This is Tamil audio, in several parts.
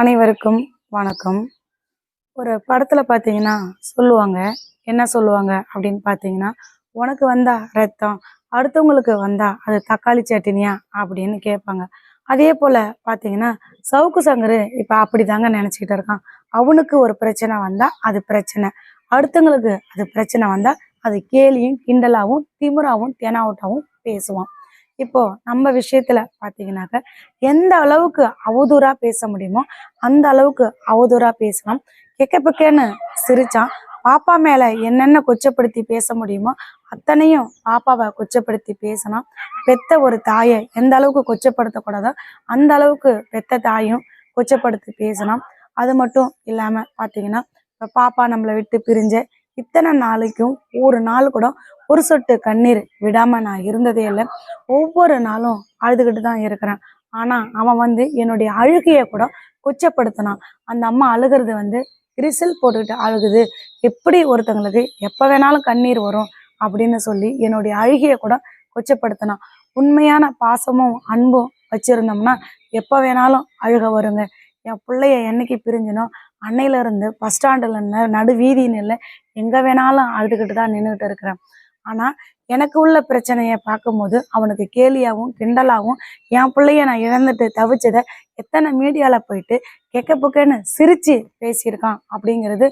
அனைவருக்கும் வணக்கம். ஒரு படத்துல பாத்தீங்கன்னா சொல்லுவாங்க என்ன சொல்லுவாங்க அப்படின்னு பாத்தீங்கன்னா உனக்கு வந்தா ரத்தம் அடுத்தவங்களுக்கு வந்தா அது தக்காளி சட்டினியா அப்படின்னு கேட்பாங்க. அதே போல பாத்தீங்கன்னா சவுக்கு சங்கரு இப்ப அப்படிதாங்க நினச்சிக்கிட்டு இருக்கான். அவனுக்கு ஒரு பிரச்சனை வந்தா அது பிரச்சனை. அடுத்தவங்களுக்கு அது பிரச்சனை வந்தா அது கேலியும் கிண்டலாவும் திமிராவும் தெனாவட்டாவும் பேசுவான். இப்போ நம்ம விஷயத்துல பாத்தீங்கன்னாக்க எந்த அளவுக்கு அவதூறா பேச முடியுமோ அந்த அளவுக்கு அவதூறா பேசலாம் கெக்கப்புக்கேன்னு சிரிச்சான் பாப்பா மேல என்னென்ன கொச்சப்படுத்தி பேச முடியுமோ அத்தனையும் பாப்பாவை கொச்சப்படுத்தி பேசலாம் பெத்த ஒரு தாயை எந்த அளவுக்கு கொச்சப்படுத்தக்கூடாதோ அந்த அளவுக்கு பெத்த தாயும் கொச்சப்படுத்தி பேசலாம் அது மட்டும் இல்லாம பாத்தீங்கன்னா இப்ப பாப்பா நம்மளை விட்டு பிரிஞ்ச இத்தனை நாளைக்கும் ஒரு நாள் கூட ஒரு சொட்டு கண்ணீர் விடாம நான் இருந்ததே இல்லை. ஒவ்வொரு நாளும் அழுதுகிட்டு தான் இருக்கிறேன். ஆனா அவன் வந்து என்னுடைய அழுகைய கூட கொச்சப்படுத்தினான். அந்த அம்மா அழுகிறது வந்து கிரிசல் போட்டுக்கிட்டு அழுகுது. எப்படி ஒருத்தங்களுக்கு எப்ப வேணாலும் கண்ணீர் வரும் அப்படின்னு சொல்லி என்னுடைய அழுகையை கூட கொச்சப்படுத்தினான். உண்மையான பாசமும் அன்பும் வச்சிருந்தோம்னா எப்ப வேணாலும் அழுக வருங்க. என் பிள்ளைய என்னைக்கு பிரிஞ்சினோ அன்னையில இருந்து பஸ் ஸ்டாண்டில் இருந்து நடு வீதி இல்லை எங்கே வேணாலும் அழுதுகிட்டு தான் நின்றுகிட்டு இருக்கிறேன். ஆனால் எனக்கு உள்ள பிரச்சனையை பார்க்கும்போது அவனுக்கு கேலியாகவும் கிண்டலாகவும் என் பிள்ளைய நான் இழந்துட்டு தவிச்சதை எத்தனை மீடியாவில் போயிட்டு கெக்க புக்கன்னு சிரித்து பேசியிருக்கான் அப்படிங்கிறது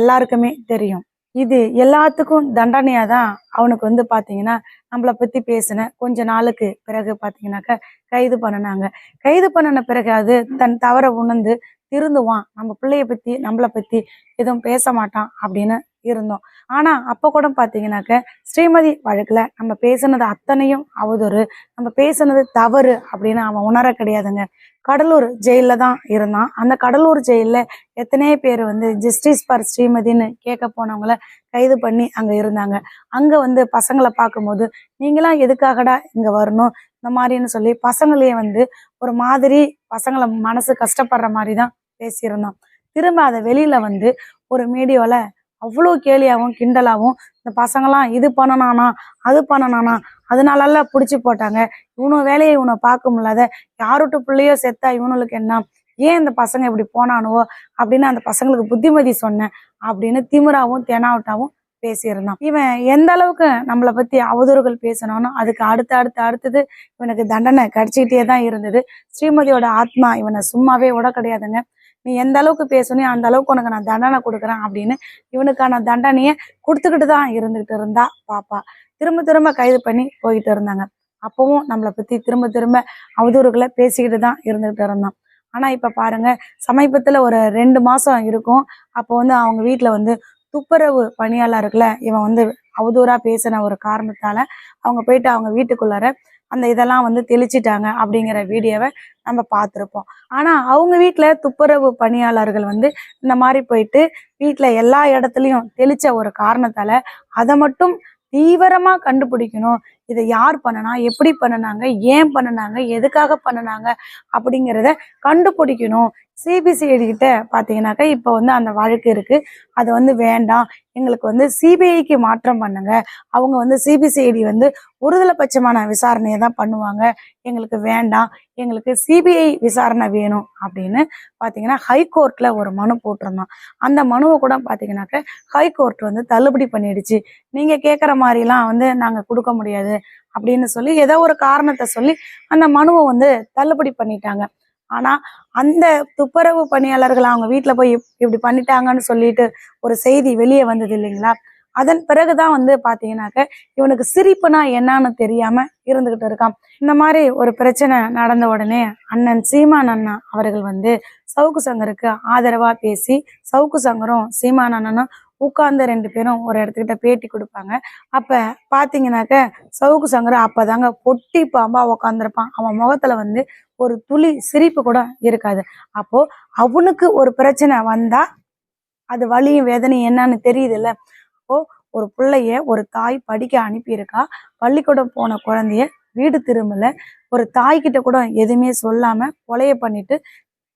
எல்லாருக்குமே தெரியும். இது எல்லாத்துக்கும் தண்டனையா தான் அவனுக்கு வந்து பாத்தீங்கன்னா நம்மளை பத்தி பேசின கொஞ்ச நாளுக்கு பிறகு பாத்தீங்கன்னாக்க கைது பண்ணினாங்க. கைது பண்ணின பிறகு அது தன் தவற உணர்ந்து திருந்துவான். நம்ம பிள்ளைய பத்தி நம்மளை பத்தி எதுவும் பேச மாட்டான் அப்படின்னு இருந்தோம். ஆனா அப்ப கூட பாத்தீங்கன்னாக்க ஸ்ரீமதி வழக்குல நம்ம பேசுனது அத்தனையும் அவதூறு. நம்ம பேசுனது தவறு அப்படின்னு அவன் உணர கிடையாதுங்க. கடலூர் ஜெயில தான் இருந்தான். அந்த கடலூர் ஜெயிலில் எத்தனையோ பேர் வந்து ஜஸ்டிஸ் ஃபார் ஸ்ரீமதின்னு கேட்க போனவங்கள கைது பண்ணி அங்க இருந்தாங்க. அங்க வந்து பசங்களை பார்க்கும்போது நீங்களாம் எதுக்காகடா இங்க வரணும்? இந்த மாதிரின்னு சொல்லி பசங்களையே வந்து ஒரு மாதிரி பசங்களை மனசு கஷ்டப்படுற மாதிரி தான் பேசியிருந்தான் திரும்ப அதை வெளியில வந்து ஒரு மீடியோவில் அவ்வளோ கேலியாகவும் கிண்டலாகவும் இந்த பசங்களாம் இது பண்ணனானா அது பண்ணனானா அதனால பிடிச்சி போட்டாங்க. இவனும் வேலையை இவனை பார்க்க முடியாத யாருட்டு பிள்ளையோ செத்தா இவனுக்கு என்ன? ஏன் இந்த பசங்க இப்படி போனானுவோ? அப்படின்னு அந்த பசங்களுக்கு புத்திமதி சொன்னேன். அப்படின்னு திமிராவும் தெனாவட்டாவும் பேசியிருந்தான். இவன் எந்த அளவுக்கு நம்மளை பத்தி அவதூறுகள் பேசணும்னு அதுக்கு அடுத்து அடுத்து அடுத்தது இவனுக்கு தண்டனை கிடைச்சிக்கிட்டே தான் இருந்தது. ஸ்ரீமதியோட ஆத்மா இவனை சும்மாவே விட கிடையாதுங்க. நீ எந்த அளவுக்கு பேசுனியோ அந்த அளவுக்கு உனக்கு நான் தண்டனை கொடுக்குறேன் அப்படின்னு இவனுக்கான தண்டனையை கொடுத்துக்கிட்டு தான் இருந்துகிட்டு இருந்தா பாப்பா. திரும்ப திரும்ப கைது பண்ணி போயிட்டு இருந்தாங்க. அப்பவும் நம்மளை பத்தி திரும்ப திரும்ப அவதூறுகளை பேசிக்கிட்டு தான் இருந்துகிட்டு இருந்தான். ஆனா இப்ப பாருங்க சமீபத்துல ஒரு ரெண்டு மாசம் இருக்கும். அப்போ வந்து அவங்க வீட்டுல வந்து துப்புரவு பணியாளர்களை இவன் வந்து அவதூறா பேசின ஒரு காரணத்தால அவங்க போயிட்டு அவங்க வீட்டுக்குள்ளார அந்த இதெல்லாம் வந்து தெளிச்சிட்டாங்க அப்படிங்கிற வீடியோவை நம்ம பார்த்துருப்போம். ஆனா அவங்க வீட்டுல துப்புரவு பணியாளர்கள் வந்து இந்த மாதிரி போயிட்டு வீட்டுல எல்லா இடத்துலயும் தெளிச்ச ஒரு காரணத்தால அதை மட்டும் தீவிரமா கண்டுபிடிக்கணும். இதை யார் பண்ணனா எப்படி பண்ணுனாங்க ஏன் பண்ணுனாங்க எதுக்காக பண்ணுனாங்க அப்படிங்கிறத கண்டுபிடிக்கணும். சிபிசிஐடி கிட்ட பார்த்தீங்கன்னாக்கா இப்போ வந்து அந்த வழக்கு இருக்குது அது வந்து வேண்டாம். எங்களுக்கு வந்து சிபிஐக்கு மாற்றம் பண்ணுங்க. அவங்க வந்து சிபிசிஐடி வந்து ஒருதலைபட்சமான விசாரணையை தான் பண்ணுவாங்க. எங்களுக்கு வேண்டாம். எங்களுக்கு சிபிஐ விசாரணை வேணும் அப்படின்னு பார்த்தீங்கன்னா ஹைகோர்ட்டில் ஒரு மனு போட்டிருந்தோம் அந்த மனுவை கூட பார்த்தீங்கன்னாக்க ஹைகோர்ட் வந்து தள்ளுபடி பண்ணிடுச்சு. நீங்கள் கேட்குற மாதிரிலாம் வந்து நாங்கள் கொடுக்க முடியாது. அப்படின்னு சொல்லி ஏதோ ஒரு காரணத்தை சொல்லி அந்த மனுவை வந்து தள்ளுபடி பண்ணிட்டாங்க. ஆனா அந்த துப்புரவு பணியாளர்கள் அவங்க வீட்டுல போய் இப்படி பண்ணிட்டாங்கன்னு சொல்லிட்டு ஒரு செய்தி வெளியே வந்தது இல்லைங்களா? அதன் பிறகுதான் வந்து பாத்தீங்கன்னாக்க இவனுக்கு சிரிப்புனா என்னன்னு தெரியாம இருந்துகிட்டு இருக்கான். இந்த மாதிரி ஒரு பிரச்சனை நடந்த உடனே அண்ணன் சீமான் அண்ணா அவர்கள் வந்து சவுக்கு சங்கருக்கு ஆதரவா பேசி சவுக்கு சங்கரும் சீமான் அண்ணனும் உட்கார்ந்து ரெண்டு பேரும் ஒரு இடத்துக்கிட்ட பேட்டி கொடுப்பாங்க. அப்ப பாத்தீங்கன்னாக்க சவுக்கு சங்கர் அப்பதாங்க பொட்டி பாம்பா உக்காந்துருப்பான். அவன் முகத்துல வந்து ஒரு துளி சிரிப்பு கூட இருக்காது. அப்போ அவனுக்கு ஒரு பிரச்சனை வந்தா அது வலியும் வேதனையும் என்னன்னு தெரியுதுல்ல? அப்போ ஒரு பிள்ளைய ஒரு தாய் படிக்க அனுப்பியிருக்கா. பள்ளிக்கூடம் போன குழந்தைய வீடு திரும்பல. ஒரு தாய்கிட்ட கூட எதுவுமே சொல்லாம கொலைய பண்ணிட்டு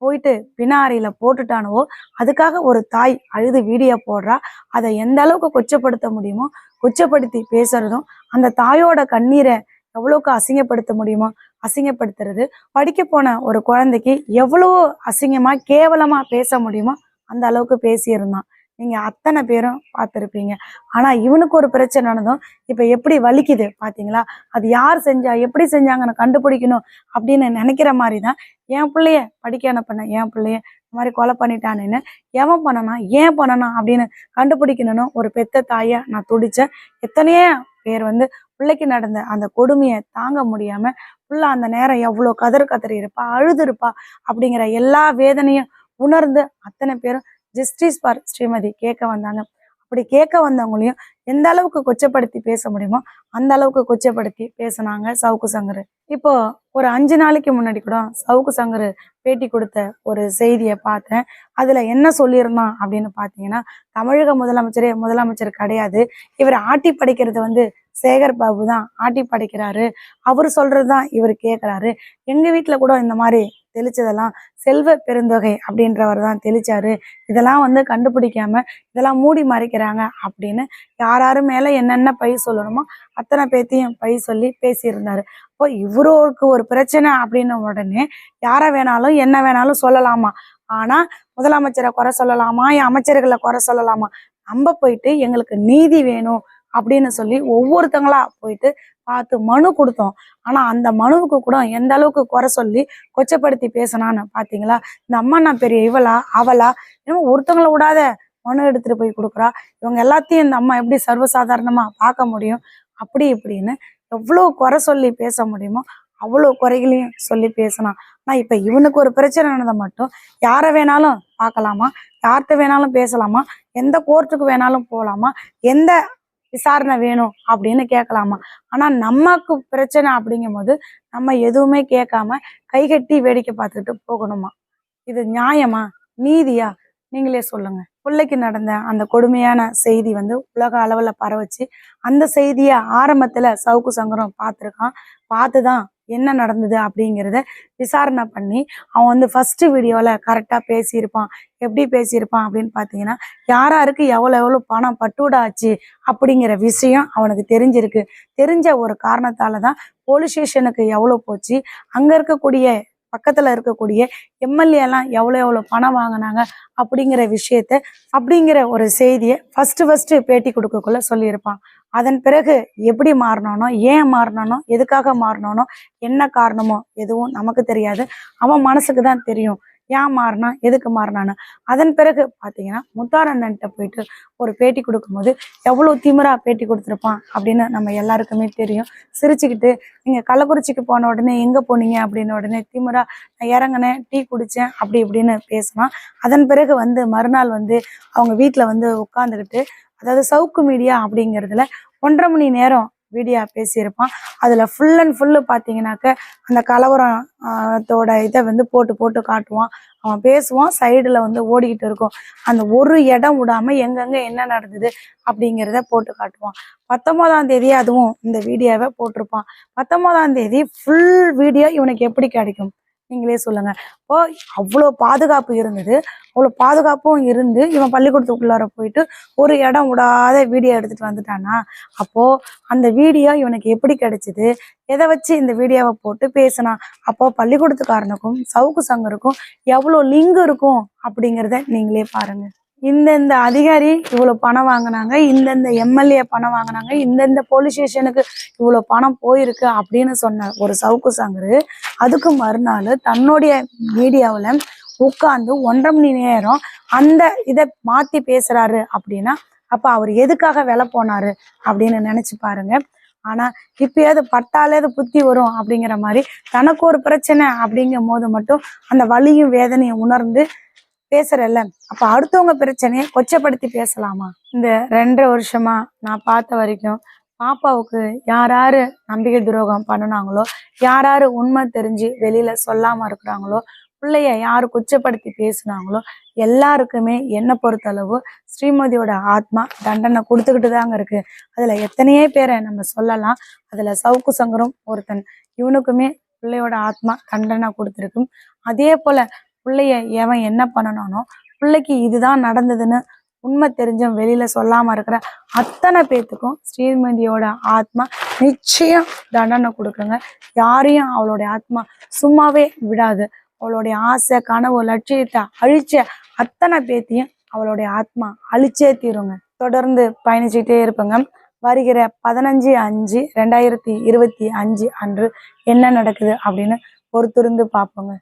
போயிட்டு பினாரியில போட்டுட்டானவோ அதுக்காக ஒரு தாய் அழுது வீடியோ போடுறா. அதை எந்த அளவுக்கு கொச்சப்படுத்த முடியுமோ கொச்சப்படுத்தி பேசுறதும் அந்த தாயோட கண்ணீரை எவ்வளவுக்கு அசிங்கப்படுத்த முடியுமோ அசிங்கப்படுத்துறது படிக்க போன ஒரு குழந்தைக்கு எவ்வளோ அசிங்கமா கேவலமா பேச முடியுமோ அந்த அளவுக்கு பேசியிருந்தான். நீங்கள் அத்தனை பேரும் பார்த்துருப்பீங்க. ஆனால் இவனுக்கு ஒரு பிரச்சனை நடந்தோம் இப்போ எப்படி வலிக்குது பார்த்தீங்களா அது யார் செஞ்சா எப்படி செஞ்சாங்கன்னு கண்டுபிடிக்கணும் அப்படின்னு நினைக்கிற மாதிரி தான் என் பிள்ளைய படிக்க அனுப்பினேன் என் பிள்ளைய இந்த மாதிரி கொலை பண்ணிட்டானேன்னு எவன் பண்ணனா ஏன் பண்ணனா அப்படின்னு கண்டுபிடிக்கணும்னு ஒரு பெத்த தாயை நான் துடித்தேன் எத்தனையோ பேர் வந்து பிள்ளைக்கு நடந்த அந்த கொடுமையை தாங்க முடியாமல் புள்ள அந்த நேரம் எவ்வளோ கதறு கதறி இருப்பா அழுது இருப்பா அப்படிங்கிற எல்லா வேதனையும் உணர்ந்து அத்தனை பேரும் ஜஸ்டிஸ் பார் ஸ்ரீமதி கேட்க வந்தாங்க. அப்படி கேட்க வந்தவங்களையும் எந்த அளவுக்கு கொச்சப்படுத்தி பேச முடியுமோ அந்த அளவுக்கு கொச்சப்படுத்தி பேசுனாங்க சவுக்கு சங்கர். இப்போ ஒரு அஞ்சு நாளைக்கு முன்னாடி கூட சவுக்கு சங்கர் பேட்டி கொடுத்த ஒரு செய்தியை பார்த்தேன். அதுல என்ன சொல்லியிருந்தான் அப்படின்னு பார்த்தீங்கன்னா தமிழக முதலமைச்சரே முதலமைச்சர் கிடையாது. இவர் ஆட்டி படைக்கிறது வந்து சேகர் பாபு தான். ஆட்டி படைக்கிறாரு. அவர் சொல்றதுதான் இவர் கேட்குறாரு எங்க வீட்டில் கூட இந்த மாதிரி தெளிச்சதெல்லாம் செல்வ பெருந்தொகை அப்படின்றவர் தான் தெளிச்சாரு. இதெல்லாம் வந்து கண்டுபிடிக்காம இதெல்லாம் மூடி மறைக்கிறாங்க அப்படின்னு யார் யாரு மேல என்னென்ன பை சொல்லணுமோ அத்தனை பேத்தையும் பை சொல்லி பேசியிருந்தாரு. அப்போ இவருக்கு ஒரு பிரச்சனை அப்படின்ன உடனே யாரை வேணாலும் என்ன வேணாலும் சொல்லலாமா? ஆனா முதலமைச்சரை குறை சொல்லலாமா? என் அமைச்சர்களை குறை சொல்லலாமா? நம்ம போயிட்டு எங்களுக்கு நீதி வேணும் அப்படின்னு சொல்லி ஒவ்வொருத்தங்களா போயிட்டு பார்த்து மனு கொடுத்தோம். ஆனா அந்த மனுவுக்கு கூட எந்த அளவுக்கு குறை சொல்லி கொச்சப்படுத்தி பேசினான்னு பாத்தீங்களா? இந்த அம்மா நான் பெரிய இவளா அவளா? இன்னும் ஒருத்தங்களை விடாத மனு எடுத்துட்டு போய் கொடுக்குறா. இவங்க எல்லாத்தையும் இந்த அம்மா எப்படி சர்வசாதாரணமா பார்க்க முடியும்? அப்படி இப்படின்னு எவ்வளவு குறை சொல்லி பேச முடியுமோ அவ்வளோ குறைகளையும் சொல்லி பேசினான். ஆனா இப்ப இவனுக்கு ஒரு பிரச்சனை நடந்தால் மட்டும் யாரை வேணாலும் பார்க்கலாமா? யார்கிட்ட வேணாலும் பேசலாமா? எந்த கோர்ட்டுக்கு வேணாலும் போகலாமா எந்த விசாரணை வேணும் அப்படின்னு கேட்கலாமா ஆனால் நமக்கு பிரச்சனை அப்படிங்கும் போது நம்ம எதுவுமே கேட்காம கைகட்டி வேடிக்கை பார்த்துட்டு போகணுமா? இது நியாயமா? நீதியா? நீங்களே சொல்லுங்க. பிள்ளைக்கு நடந்த அந்த கொடுமையான செய்தி வந்து உலக அளவில் பரவச்சு. அந்த செய்தியை ஆரம்பத்தில் சவுக்கு சங்கரம் பார்த்துருக்கான். பார்த்து தான் என்ன நடந்தது அப்படிங்கிறத விசாரணை பண்ணி அவன் வந்து ஃபஸ்ட்டு வீடியோவில் கரெக்டாக பேசியிருப்பான். எப்படி பேசியிருப்பான் அப்படின்னு பார்த்தீங்கன்னா யாராருக்கு எவ்வளோ எவ்வளோ பணம் பட்டுவிட ஆச்சு அப்படிங்கிற விஷயம் அவனுக்கு தெரிஞ்சிருக்கு. தெரிஞ்ச ஒரு காரணத்தால் தான் போலீஸ் ஸ்டேஷனுக்கு எவ்வளோ போச்சு அங்கே இருக்கக்கூடிய பக்கத்தில் இருக்கக்கூடிய எம்எல்ஏலாம் எவ்வளோ எவ்வளோ பணம் வாங்கினாங்க அப்படிங்கிற விஷயத்த அப்படிங்கிற ஒரு செய்தியை ஃபஸ்ட்டு ஃபஸ்ட்டு பேட்டி கொடுக்கக்குள்ள சொல்லியிருப்பான். அதன் பிறகு எப்படி மாறணும்னோ ஏன் மாறணும்னோ எதுக்காக மாறணும்னோ என்ன காரணமோ எதுவும் நமக்கு தெரியாது. அவன் மனசுக்கு தான் தெரியும். ஏன் மாறினா எதுக்கு மாறினான்னு. அதன் பிறகு பார்த்தீங்கன்னா முத்தாரண்ணன்ட்ட போயிட்டு ஒரு பேட்டி கொடுக்கும்போது எவ்வளோ திமிரா பேட்டி கொடுத்துருப்பான்? அப்படின்னு நம்ம எல்லாருக்குமே தெரியும். சிரிச்சுக்கிட்டு நீங்கள் கள்ளக்குறிச்சிக்கு போன உடனே எங்கே போனீங்க? அப்படின்னு உடனே திமிரா நான் இறங்கினேன் டீ குடித்தேன் அப்படி இப்படின்னு பேசினான் அதன் பிறகு வந்து மறுநாள் வந்து அவங்க வீட்டில் வந்து உட்காந்துக்கிட்டு அதாவது சவுக்கு மீடியா அப்படிங்கிறதுல ஒன்றரை மணி நேரம் வீடியோ பேசியிருப்பான். அதில் ஃபுல் அண்ட் ஃபுல்லு பார்த்தீங்கன்னாக்க அந்த கலவரத்தோட இதை வந்து போட்டு போட்டு காட்டுவான். அவன் பேசுவான் சைடில் வந்து ஓடிக்கிட்டு இருக்கும். அந்த ஒரு இடம் விடாம எங்கெங்கே என்ன நடந்தது அப்படிங்கிறத போட்டு காட்டுவான். பத்தொம்போதாம் தேதி அதுவும் இந்த வீடியோவை போட்டிருப்பான். பத்தொம்போதாம் தேதி ஃபுல் வீடியோ இவனுக்கு எப்படி கிடைக்கும்? நீங்களே சொல்லுங்க. இப்போ அவ்வளோ பாதுகாப்பு இருந்தது. அவ்வளோ பாதுகாப்பும் இருந்து இவன் பள்ளிக்கூடத்துக்குள்ளார போயிட்டு ஒரு இடம் விடாத வீடியோ எடுத்துட்டு வந்துட்டானா? அப்போ அந்த வீடியோ இவனுக்கு எப்படி கிடைச்சிது? எதை வச்சு இந்த வீடியோவை போட்டு பேசினான்? அப்போ பள்ளிக்கூடத்துக்காரனுக்கும் சவுக்கு சங்கருக்கும் எவ்வளோ லிங்க் இருக்கும் அப்படிங்கிறத நீங்களே பாருங்க. இந்தந்த அதிகாரி இவ்வளோ பணம் வாங்கினாங்க இந்தந்த எம்எல்ஏ பணம் வாங்கினாங்க இந்தந்த போலீஸ் ஸ்டேஷனுக்கு இவ்வளோ பணம் போயிருக்கு அப்படின்னு சொன்ன ஒரு சவுக்கு சங்கரு அதுக்கு மறுநாள் தன்னுடைய மீடியாவில் உட்காந்து ஒன்றரை மணி நேரம் அந்த இதை மாற்றி பேசுறாரு அப்படின்னா அப்போ அவர் எதுக்காக விலை போனாரு அப்படின்னு நினச்சி பாருங்க. ஆனா இப்பயாவது பட்டாலேது புத்தி வரும் அப்படிங்கிற மாதிரி தனக்கு ஒரு பிரச்சனை அப்படிங்கும் போது மட்டும் அந்த வலியும் வேதனையும் உணர்ந்து பேசுறல்ல. அப்ப அடுத்தவங்க பிரச்சனையை கொச்சப்படுத்தி பேசலாமா? இந்த ரெண்டரை வருஷமா நான் பார்த்த வரைக்கும் பாப்பாவுக்கு யாராரு நம்பிக்கை துரோகம் பண்ணுனாங்களோ யாராரு உண்மை தெரிஞ்சு வெளியில சொல்லாம இருக்கிறாங்களோ பிள்ளைய யாரு கொச்சப்படுத்தி பேசுனாங்களோ எல்லாருக்குமே என்னை பொறுத்தளவு ஸ்ரீமதியோட ஆத்மா தண்டனை கொடுத்துக்கிட்டு தாங்க இருக்கு. அதுல எத்தனையே பேரை நம்ம சொல்லலாம். அதுல சவுக்கு சங்கரும் ஒருத்தன். இவனுக்குமே பிள்ளையோட ஆத்மா தண்டனை கொடுத்துருக்கும். அதே போல பிள்ளைய எவன் என்ன பண்ணனானோ பிள்ளைக்கு இதுதான் நடந்ததுன்னு உண்மை தெரிஞ்சும் வெளியில சொல்லாம இருக்கிற அத்தனை பேத்துக்கும் ஸ்ரீமதியோட ஆத்மா நிச்சயம் தண்டனை கொடுக்குங்க. யாரையும் அவளுடைய ஆத்மா சும்மாவே விடாது. அவளுடைய ஆசை கனவு லட்சியத்தை அழிச்ச அத்தனை பேத்தையும் அவளுடைய ஆத்மா அழிச்சே தீருங்க. தொடர்ந்து பயணிச்சுட்டே இருப்பேங்க. வருகிற பதினஞ்சு அஞ்சு ரெண்டாயிரத்தி இருபத்தி அஞ்சு அன்று என்ன நடக்குது அப்படின்னு பொறுத்திருந்து பார்ப்போங்க.